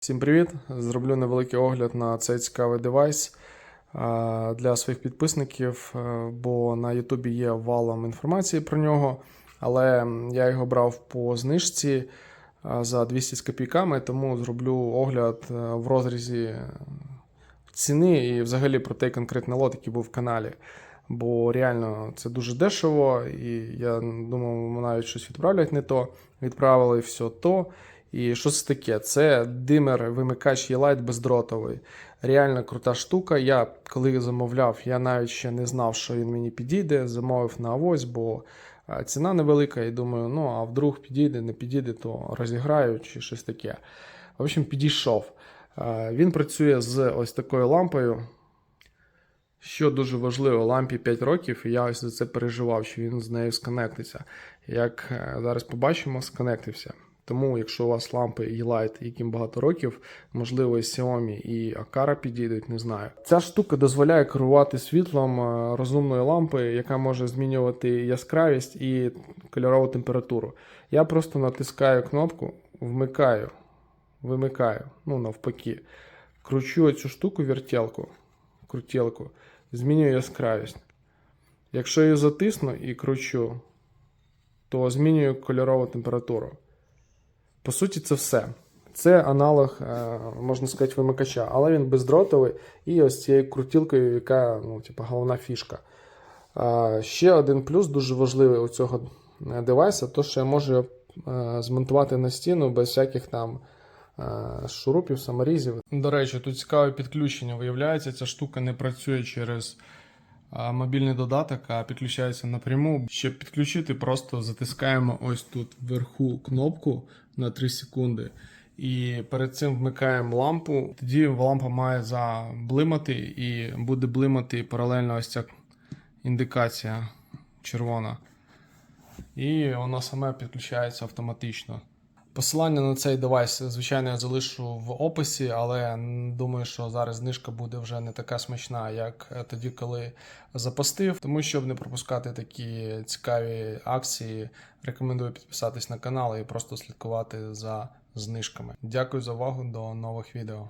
Всім привіт! Зроблю невеликий огляд на цей цікавий девайс для своїх підписників, е, бо на Ютубі є валом інформації про нього, але я його брав по знижці за 200 з копійками, тому зроблю огляд е, в розрізі ціни і взагалі про той конкретний лот, який був в каналі. Бо реально це дуже дешево, і я думав, навіть щось відправлять не то. Відправили все то. І що це таке? Це димер вимикач Є-Лайт бездротовий. Реально крута штука. Я коли замовляв, я навіть ще не знав, що він мені підійде. Замовив на авось, бо ціна невелика, і думаю, ну а вдруг підійде, не підійде, то розіграю чи щось таке. В общем, підійшов. Він працює з ось такою лампою. Що дуже важливо, лампі 5 років, і я ось за це переживав, що він з нею сконектиться. Як е, зараз побачимо, сконектився. Тому, якщо у вас лампи E-Light, яким багато років, можливо, і Xiaomi і Akara підійдуть, не знаю. Ця штука дозволяє керувати світлом е, розумної лампи, яка може змінювати яскравість і кольорову температуру. Я просто натискаю кнопку, вмикаю, вимикаю, ну навпаки. Кручу цю штуку вертелку, крутілку, змінюю яскравість. Якщо її затисну і кручу, то змінюю кольорову температуру. По суті, це все. Це аналог, е, можна сказати, вимикача, але він бездротовий і ось цією крутілкою, яка ну, типу, головна фішка. Ще один плюс дуже важливий у цього е, девайса, то що я можу е, змонтувати на стіну без всяких там шурупів, саморізів. До речі, тут цікаве підключення. Виявляється, ця штука не працює через мобільний додаток, а підключається напряму. Щоб підключити, просто затискаємо ось тут вверху кнопку на 3 секунди. І перед цим вмикаємо лампу. Тоді лампа має заблимати і буде блимати паралельно ось ця індикація червона. І воно саме підключається автоматично. Посилання на цей девайс, звичайно, я залишу в описі, але думаю, що зараз знижка буде вже не така смачна, як е, тоді, коли запостив. Тому щоб не пропускати такі цікаві акції, рекомендую підписатись на канал і просто слідкувати за знижками. Дякую за увагу, до нових відео.